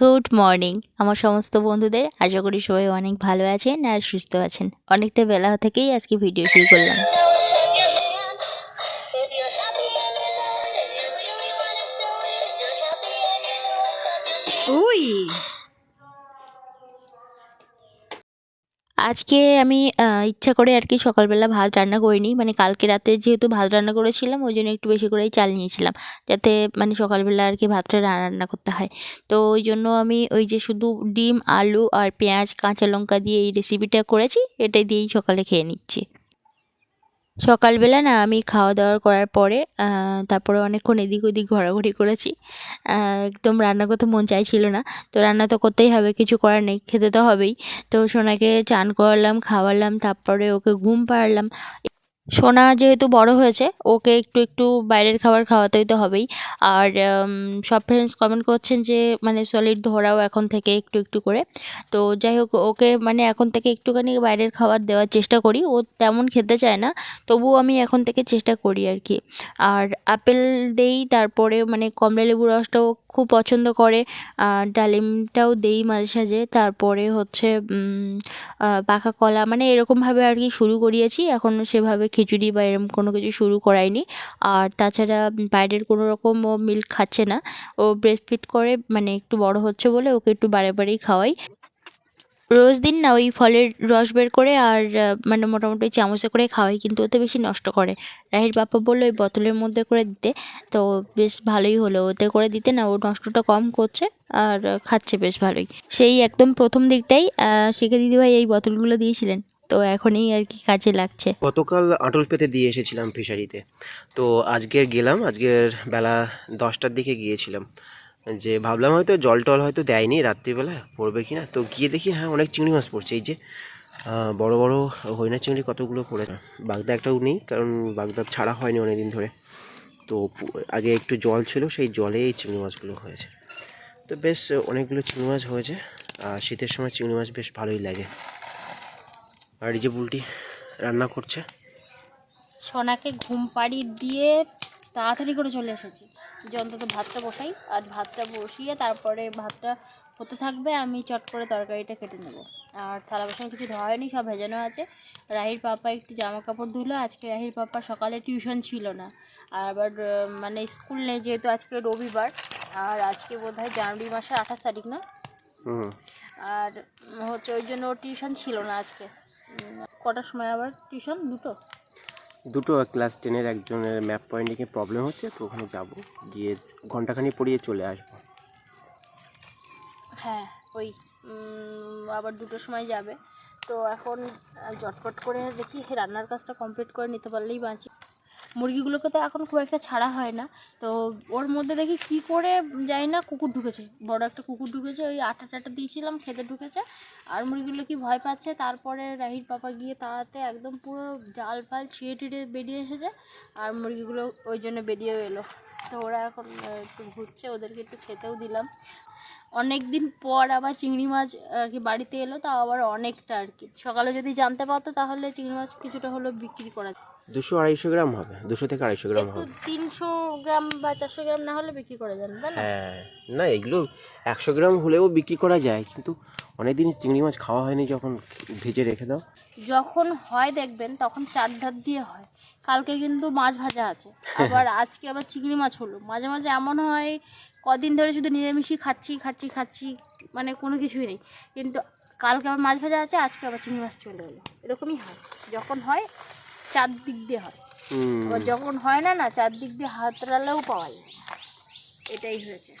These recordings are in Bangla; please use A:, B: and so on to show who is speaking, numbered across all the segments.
A: Good morning. আমার সমস্ত বন্ধুদের আশা করি সবাই অনেক ভালো আছেন আর সুস্থ আছেন। অনেকটা বেলা থেকেই আজকে ভিডিও শুরু করলাম।
B: উই!
A: আজকে আমি ইচ্ছা করে আর কি সকালবেলা ভাত রান্না করিনি। মানে কালকে রাতে যেহেতু ভাত রান্না করেছিলাম, ওই জন্য একটু বেশি করেই চাল নিয়েছিলাম। যাতে মানে সকালবেলা আর কি ভাতটা রান্না করতে হয়। তো ওই জন্য আমি ওই যে শুধু ডিম, আলু আর পেঁয়াজ, কাঁচা লঙ্কা দিয়ে এই রেসিপিটা করেছি এটা দিয়েই সকালে খেয়ে নিচ্ছি। সকালবেলা না আমি খাওয়া দাওয়া করার পরে তারপরে অনেকক্ষণ এদিক ওদিক ঘোরাঘুরি করেছি। একদম রান্না করতে মন চাইছিল না। তো রান্না তো করতেই হবে, কিছু করার নেই, খেতে তো হবেই। তো সোনাকে চান করালাম, খাওয়ালাম, তারপরে ওকে ঘুম পাড়লাম। সোনা যেহেতু বড় হয়েছে, ওকে একটু একটু বাইরের খাবার খাওয়াতেই তো হবেই। আর সব ফ্রেন্ডস কমেন্ট করছেন যে মানে সলিড ধরাও এখন থেকে একটু একটু করে। তো যাই হোক, ওকে মানে এখন থেকে একটুখানি বাইরের খাবার দেওয়ার চেষ্টা করি। ও তেমন খেতে চায় না, তবুও আমি এখন থেকে চেষ্টা করি আর কি। আর আপেল দেই, তারপরে মানে কমলা লেবু রসটাও খুব পছন্দ করে। আর ডালিমটাও দেই মাঝে সাঝে। তারপরে হচ্ছে পাকা কলা মানে এরকমভাবে আর কি শুরু করিয়েছি। এখন সেভাবে খিচুড়ি বা এরকম কোনো কিছু শুরু করাইনি। আর তাছাড়া বাইরের কোনো রকম ও মিল্ক খাচ্ছে না। ও ব্রেস্ট ফিট করে মানে একটু বড় হচ্ছে বলে ওকে একটু বারে বারেই খাওয়াই। রোজ দিন না, ওই ফলের রস বের করে আর মানে মোটামুটি চামচে করে খাওয়াই, কিন্তু ওতে বেশি নষ্ট করে। রাহির বাপ্পা বলল ওই বোতলের মধ্যে করে দিতে, তো বেশ ভালোই হলো। ওতে করে দিতে না, ও নষ্টটা কম করছে আর খাচ্ছে বেশ ভালোই। সেই একদম প্রথম দিকটাই শিখে দিদিভাই এই বোতলগুলো দিয়েছিলেন। তো এখনই আর কি কাজে লাগছে।
C: গতকাল আটল পেতে দিয়ে এসেছিলাম ফিশারিতে তো। আজকের গেলাম, আজকের বেলা দশটার দিকে গিয়েছিলাম। যে ভাবলাম হয়তো জল টল হয়তো দেয়নি রাত্রিবেলা, পড়বে কি না তো গিয়ে দেখি হ্যাঁ অনেক চিংড়ি মাছ পড়ছে। এই যে বড় বড় হইনা চিংড়ি কতগুলো পড়েছে? বাগদা একটাও নেই, কারণ বাগদা ছাড়া হয়নি অনেকদিন ধরে। তো আগে একটু জল ছিল, সেই জলে এই চিংড়ি মাছগুলো হয়েছে। তো বেশ, অনেকগুলো চিংড়ি মাছ হয়েছে, আর শীতের সময় চিংড়ি মাছ বেশ ভালোই লাগে। আর এই যে বুলটি রান্না করছে?
B: সোনাকে ঘুম পাড়ি দিয়ে তাড়াতাড়ি করে চলে এসেছি। যে অন্তত ভাতটা বসাই আর ভাতটা বসিয়ে তারপরে ভাতটা হতে থাকবে আমি চট করে তরকারিটা কেটে নেব। আর থালা বাসন কিছু ধোয়া হয়নি সব ভেজানো আছে। রাহির পাপা একটু জামা কাপড় ধুলো আজকে রাহির পাপা সকালে টিউশন ছিল না। আর আবার মানে স্কুল নেই যেহেতু আজকে রবিবার আর আজকে বোধ হয় জানুয়ারি মাসের আঠাশ তারিখ না? আর হচ্ছে ওই জন্য টিউশন ছিল না আজকে। কটার সময় আবার টিউশন? দুটো?
C: দুটো ক্লাস টেনের একজনের ম্যাপ পয়েন্টিংয়ে প্রবলেম হচ্ছে, তো ওখানে যাব। গিয়ে ঘন্টাখানি পড়িয়ে চলে আসব।
B: হ্যাঁ ওই আবার দুটোর সময় যাবে। তো এখন জটপট করে দেখি, রান্নার কাজটা কমপ্লিট করে নিতে পারলেই বাঁচি। মুরগিগুলোকে তো এখন খুব একটা ছাড়া হয় না। তো ওর মধ্যে দেখি কি করে যাই না, কুকুর ঢুকেছে। বড় একটা কুকুর ঢুকেছে, ওই আটা টাটা দিয়েছিলাম, খেতে ঢুকেছে। আর মুরগিগুলো কি ভয় পাচ্ছে, তারপরে রাহির পাপা গিয়ে তাড়াতে একদম পুরো জাল ফাল ছিঁড়ে টিড়ে বেরিয়ে এসেছে আর মুরগিগুলো ওই জন্য বেরিয়েও এলো। তো ওরা এখন একটু ঘুরছে, ওদেরকে একটু খেতেও দিলাম। অনেক দিন পর আবার চিংড়ি মাছ আর কি বাড়িতে এলো তাও আবার অনেকটা আর কি। সকালে যদি জানতে পারতো তাহলে চিংড়ি মাছ কিছুটা হলো বিক্রি করা।
C: দুশো আড়াইশো গ্রাম হবে দুশো থেকে আড়াইশো গ্রাম হবে।
B: তিনশো গ্রাম বা চারশো গ্রাম না হলে বিক্রি করা যায় না
C: হ্যাঁ না এগুলো একশো গ্রাম হলেও বিক্রি করা যায় কিন্তু অনেকদিন চিংড়ি মাছ খাওয়া হয়নি যখন ভেজে রেখে দাও।
B: যখন হয় দেখবেন তখন চার ধার দিয়ে হয়। কালকে কিন্তু মাছ ভাজা আছে। আবার আজকে আবার চিংড়ি মাছ হলো। মাঝে মাঝে এমন হয় কদিন ধরে শুধু নিরামিষই খাচ্ছি খাচ্ছি খাচ্ছি মানে কোনো কিছুই নেই। কিন্তু কালকে আবার মাছ ভাজা আছে আজকে আবার চিংড়ি মাছ চলে এলো। এরকমই হয়। যখন হয় চার দিক দিয়ে হয়। আবার যখন হয় না না চারদিক দিয়ে হাতড়ালেও পাওয়া যায় এটাই হয়েছে।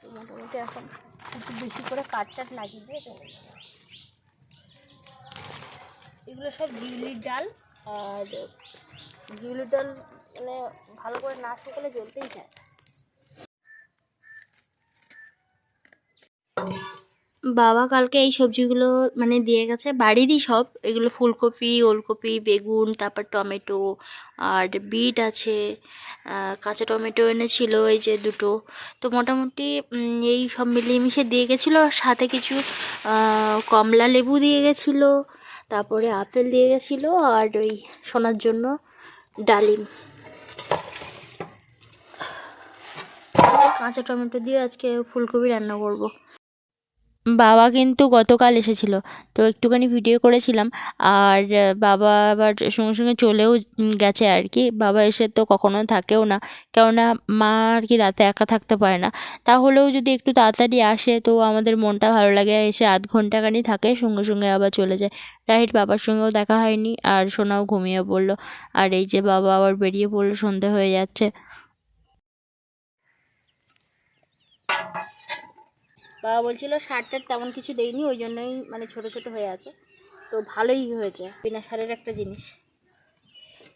B: তো মোটামুটি এখন একটু বেশি করে কাঠ টাট লাগিয়ে দিয়ে চলে এগুলো সব জিউলির ডাল আর জিউলির ডাল মানে ভালো করে না শুকালে জ্বলতেই চায়
A: বাবা কালকে এই সবজিগুলো মানে দিয়ে গেছে। বাড়িরই সব। এগুলো ফুলকপি, ওলকপি, বেগুন, তারপর টমেটো আর বিট আছে। কাঁচা টমেটো এনেছিল এই যে দুটো। তো মোটামুটি এই সব মিলিয়ে মিশিয়ে দিয়ে গেছিল। আর সাথে কিছু কমলা লেবু দিয়ে গেছিল। তারপরে আপেল দিয়ে গেছিল আর ওই সোনার জন্য ডালিম। কাঁচা টমেটো দিয়ে আজকে ফুলকপি রান্না করব। বাবা কিন্তু গতকাল এসেছিল। তো একটুখানি ভিডিও করেছিলাম। আর বাবা আবার সঙ্গে সঙ্গে চলেও গেছে আর কি। বাবা এসে তো কখনো থাকেও না। কেননা মা আর কি রাতে একা থাকতে পারে না। তাহলেও যদি একটু তাড়াতাড়ি আসে, তো আমাদের মনটা ভালো লাগে। এসে আধ ঘন্টাখানি থাকে, সঙ্গে সঙ্গে আবার চলে যায়। রাহির বাবার সঙ্গেও দেখা হয়নি। আর সোনাও ঘুমিয়ে পড়ল। আর এই যে বাবা আবার বেরিয়ে পড়ল, সন্ধে হয়ে যাচ্ছে।
B: বাবা বলছিল সারটার তেমন কিছু দেয়নি ওই জন্যই মানে ছোট ছোট হয়ে আছে। তো ভালোই হয়েছে বিনা সারের একটা জিনিস।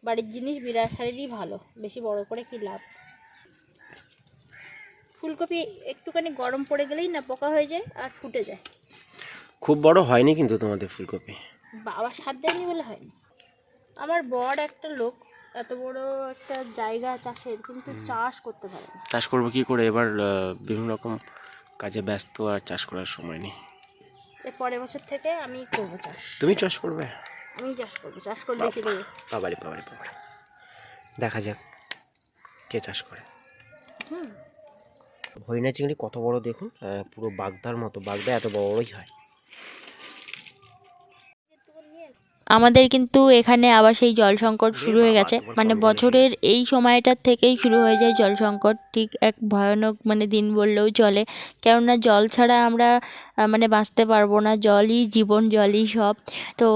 B: বাড়ির জিনিস বিনা সারেরই ভালো বেশি বড় করে কি লাভ? ফুলকপি একটুখানি গরম পড়ে গেলেই না পোকা হয়ে যায় আর ফুটে যায়।
C: খুব বড় হয়নি কিন্তু তোমাদের ফুলকপি?
B: বাবা সার দেয়নি বলে হয়নি। আমার বড় একটা লোক এত বড় একটা জায়গা চাষের কিন্তু চাষ করতে পারে না।
C: চাষ করব কি করে? এবার বিভিন্ন রকম কাজে ব্যস্ত আর চাষ করার সময় নেই।
B: এর পরের বছর থেকে আমি করব চাষ।
C: তুমি চাষ করবে?
B: আমি চাষ করব চাষ করে দেখে দেবো
C: বাবারি বাবারি বাবারি। দেখা যাক কে চাষ করে।
B: হুম।
C: হরিণা চিংড়ি কত বড় দেখুন? পুরো বাগদার মতো বাগদা এত বড়ই হয়।
A: আমাদের কিন্তু এখানে আবার সেই জল সংকট শুরু হয়ে গেছে। মানে বছরের এই সময়টার থেকেই শুরু হয়ে যায় জল সংকট ঠিক এক ভয়ানক মানে দিন বললেও চলে। কেননা জল ছাড়া আমরা মানে বাঁচতে পারব না জলই জীবন জলই সব। তো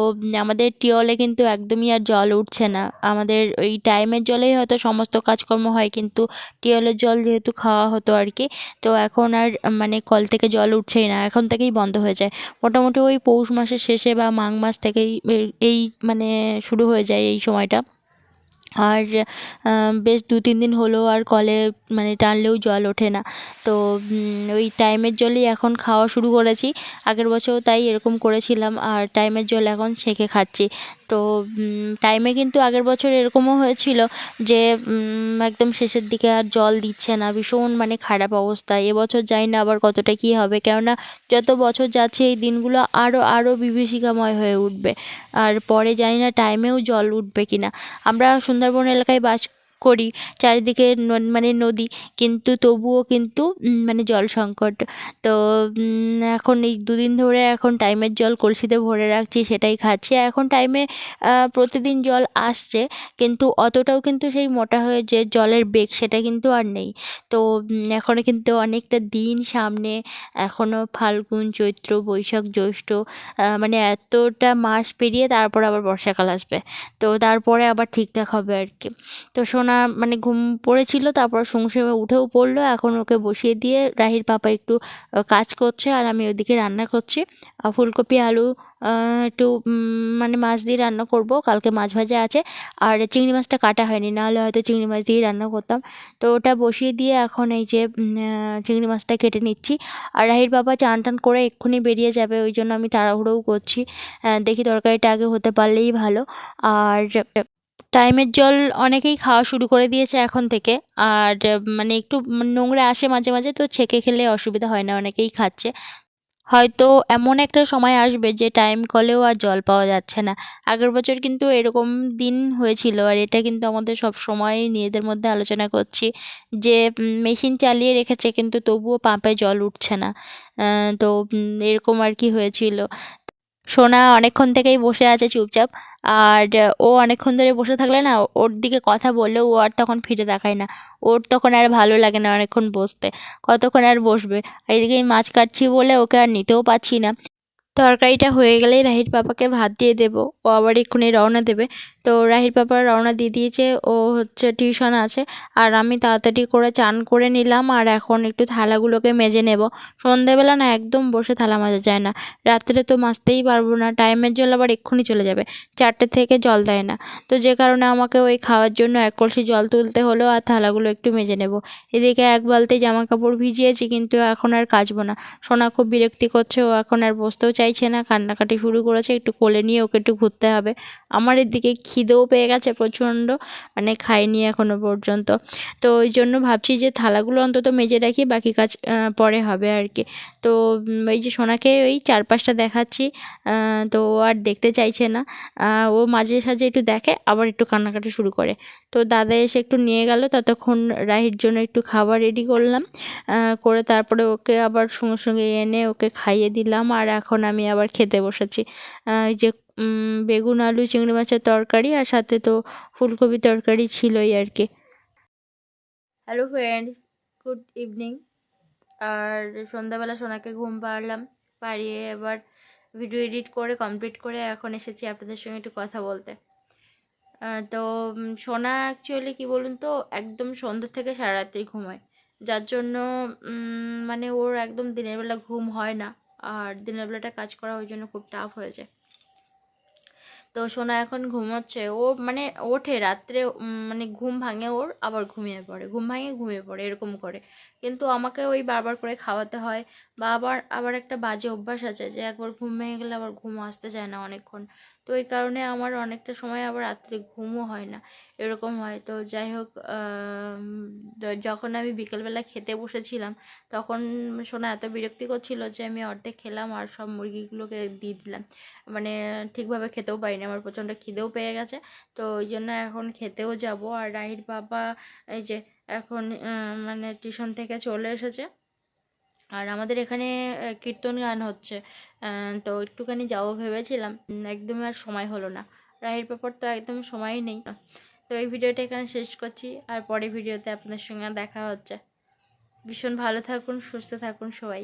A: আমাদের টিওলে কিন্তু একদমই আর জল উঠছে না। আমাদের ওই টাইমের জলেই হয়তো সমস্ত কাজকর্ম হয় কিন্তু টিওলের জল যেহেতু খাওয়া হতো আর কি তো এখন আর মানে কল থেকে জল উঠছেই না এখন থেকেই বন্ধ হয়ে যায়। মোটামুটি ওই পৌষ মাসের শেষে বা মাঘ মাস থেকেই এই মানে শুরু হয়ে যায় এই সময়টা। আর বেশ দু তিন দিন হলো আর কলে মানে টানলেও জল ওঠে না। তো ওই টাইমের জলই এখন খাওয়া শুরু করেছি। আগের বছর তাই এরকম করেছিলাম। আর টাইমের জল এখন সেঁকে খাচ্ছি। তো টাইমে কিন্তু আগের বছর এরকমও হয়েছিল যে একদম শেষের দিকে আর জল দিচ্ছে না, ভীষণ মানে খারাপ অবস্থা। এবছর যাই না আবার কতটা কী হবে, কেননা যত বছর যাচ্ছে এই দিনগুলো আরও আরও বিভীষিকাময় হয়ে উঠবে। আর পরে জানি না টাইমেও জল উঠবে কিনা। আমরা সুন্দরবন এলাকায় বাস করি, চারিদিকে মানে নদী, কিন্তু তবুও কিন্তু মানে জল সংকট। তো এখন এই দুদিন ধরে এখন টাইমের জল কলসিতে ভরে রাখছি, সেটাই খাচ্ছি। এখন টাইমে প্রতিদিন জল আসছে, কিন্তু অতটাও কিন্তু সেই মোটা হয়ে যে জলের বেগ, সেটা কিন্তু আর নেই। তো এখনও কিন্তু অনেকটা দিন সামনে এখনও ফাল্গুন, চৈত্র, বৈশাখ, জ্যৈষ্ঠ মানে এতটা মাস পেরিয়ে তারপর আবার বর্ষাকাল আসবে। তো, তারপরে আবার ঠিকঠাক হবে আর কি। তো সোনা মানে ঘুম পড়েছিল, তারপর সঙ্গে উঠেও পড়ল, এখন ওকে বসিয়ে দিয়ে রাহির পাপা একটু কাজ করছে আর আমি ওদিকে রান্না করছি। ফুলকপি, আলু একটু মানে মাছ দিয়ে রান্না করব, কালকে মাছ ভাজা আছে। আর চিংড়ি মাছটা কাটা হয়নি, নাহলে হয়তো চিংড়ি মাছ দিয়েই রান্না করতাম। তো ওটা বসিয়ে দিয়ে এখন এই যে চিংড়ি মাছটা কেটে নিচ্ছি। আর রাহির বাবা চান টান করে এক্ষুনি বেরিয়ে যাবে, ওই জন্য আমি তাড়াহুড়োও করছি। দেখি তরকারিটা আগে হতে পারলেই ভালো। আর টাইমের জল অনেকেই খাওয়া শুরু করে দিয়েছে এখন থেকে। আর মানে একটু নোংরা আসে মাঝে মাঝে, তো ছেঁকে খেলে অসুবিধা হয় না, অনেকেই খাচ্ছে। হয়তো এমন একটা সময় আসবে যে টাইম কলেও আর জল পাওয়া যাচ্ছে না। আগের বছর কিন্তু এরকম দিন হয়েছিল, আর এটা কিন্তু আমাদের সব সময় নিজেদের মধ্যে আলোচনা করছি যে মেশিন চালিয়ে রেখেছে কিন্তু তবুও পাম্পে জল উঠছে না। তো এরকম আর কি হয়েছিল। সোনা অনেকক্ষণ থেকেই বসে আছে চুপচাপ, আর ও অনেকক্ষণ ধরে বসে থাকলে না, ওর দিকে কথা বললে ও আর তখন ফিরে দেখায় না। ওর তখন আর ভালো লাগে না অনেকক্ষণ বসতে, কতক্ষণ আর বসবে? আর এদিকে এই মাছ কাটছি বলে ওকে আর নিতেও পাচ্ছি না। তরকারিটা হয়ে গেলেই রাহির পাপাকে ভাত দিয়ে দেবো, ও আবার এক্ষুনি রওনা দেবে। তো রাহির পাপা রওনা দিয়ে দিয়েছে, ও হচ্ছে টিউশন আছে। আর আমি তাড়াতাড়ি করে চান করে নিলাম আর এখন একটু থালাগুলোকে মেজে নেব। সন্ধেবেলা না একদম বসে থালা মাজা যায় না। রাত্রে তো মাজতেই পারব না, টাইমের জল আবার এক্ষুনি চলে যাবে, চারটে থেকে জল দেয় না। তো যে কারণে আমাকে ওই খাওয়ার জন্য এক কলসি জল তুলতে হলো আর থালাগুলো একটু মেজে নেব। এদিকে এক বালতি জামা কাপড় ভিজিয়েছি কিন্তু এখন আর কাচবো না। সোনা খুব বিরক্তি করছে, ও এখন আর বসতেও চাইছে না, কান্নাকাটি শুরু করেছে, একটু কোলে নিয়ে ওকে একটু ঘুরতে হবে। আমার এদিকে খিদেও পেয়ে গেছে প্রচণ্ড মানে খাইনি এখনও পর্যন্ত। তো ওই জন্য ভাবছি যে থালাগুলো অন্তত মেজে রাখি, বাকি কাজ পরে হবে আর কি তো এই যে সোনাকে ওই চারপাশটা দেখাচ্ছি তো ও আর দেখতে চাইছে না। ও মাঝে সাঝে একটু দেখে, আবার একটু কান্নাকাটি শুরু করে। তো দাদা এসে একটু নিয়ে গেল, ততক্ষণ রাহির জন্য একটু খাবার রেডি করলাম। করে তারপরে ওকে আবার সঙ্গে সঙ্গে এনে ওকে খাইয়ে দিলাম, আর এখন আমি আবার খেতে বসেছি। যে বেগুন, আলু, চিংড়ি মাছের তরকারি আর সাথে তো ফুলকপি তরকারি ছিলই আর কি। হ্যালো ফ্রেন্ডস গুড ইভিনিং আর সন্ধ্যাবেলা সোনাকে ঘুম পাড়লাম, পাড়িয়ে এবার ভিডিও এডিট করে কমপ্লিট করে এখন এসেছি আপনাদের সঙ্গে একটু কথা বলতে। তো সোনা অ্যাকচুয়ালি কি বলুন তো, একদম সন্ধ্যা থেকে সারা রাত্রি ঘুমায়। যার জন্য মানে ওর একদম দিনের বেলা ঘুম হয় না, আর দিনের বেলাটা কাজ করা ওই জন্য খুব টাফ হয়ে যায়। তো সোনা এখন ঘুমোচ্ছে। ও মানে ওঠে রাত্রে মানে ঘুম ভাঙে ওর, আবার ঘুমিয়ে পড়ে। ঘুম ভাঙে, ঘুমিয়ে পড়ে, এরকম করে। কিন্তু আমাকে ওই বারবার করে খাওয়াতে হয় বা আবার আবার একটা বাজে অভ্যাস আছে যে একবার ঘুম ভেঙে গেলে আবার ঘুম আসতে চায় না অনেকক্ষণ। তো এই কারণে আমার অনেকটা সময় আবার রাত্রে ঘুমও হয় না, এরকম হয়। তো যাই হোক যখন আমি বিকেলবেলা খেতে বসেছিলাম, তখন সোনা এত বিরক্তি করছিল যে আমি অর্ধেক খেলাম আর সব মুরগিগুলোকে দিয়ে দিলাম। মানে ঠিকভাবে খেতেও পারিনি, আমার প্রচণ্ড খিদেও পেয়ে গেছে। তো ওই জন্য এখন খেতেও যাব। আর রাহির বাবা, এই যে এখন মানে টিউশন থেকে চলে এসেছে। আর আমাদের এখানে কীর্তন গান হচ্ছে। তো একটুখানি যাব ভেবেছিলাম। একদম আর সময় হলো না। রাহির ব্যাপার তো একদম সময় নেই। তো এই ভিডিওটা এখানে শেষ করছি। আর পরে ভিডিওতে আপনাদের সঙ্গে দেখা হচ্ছে। ভীষণ ভালো থাকুন, সুস্থ থাকুন সবাই।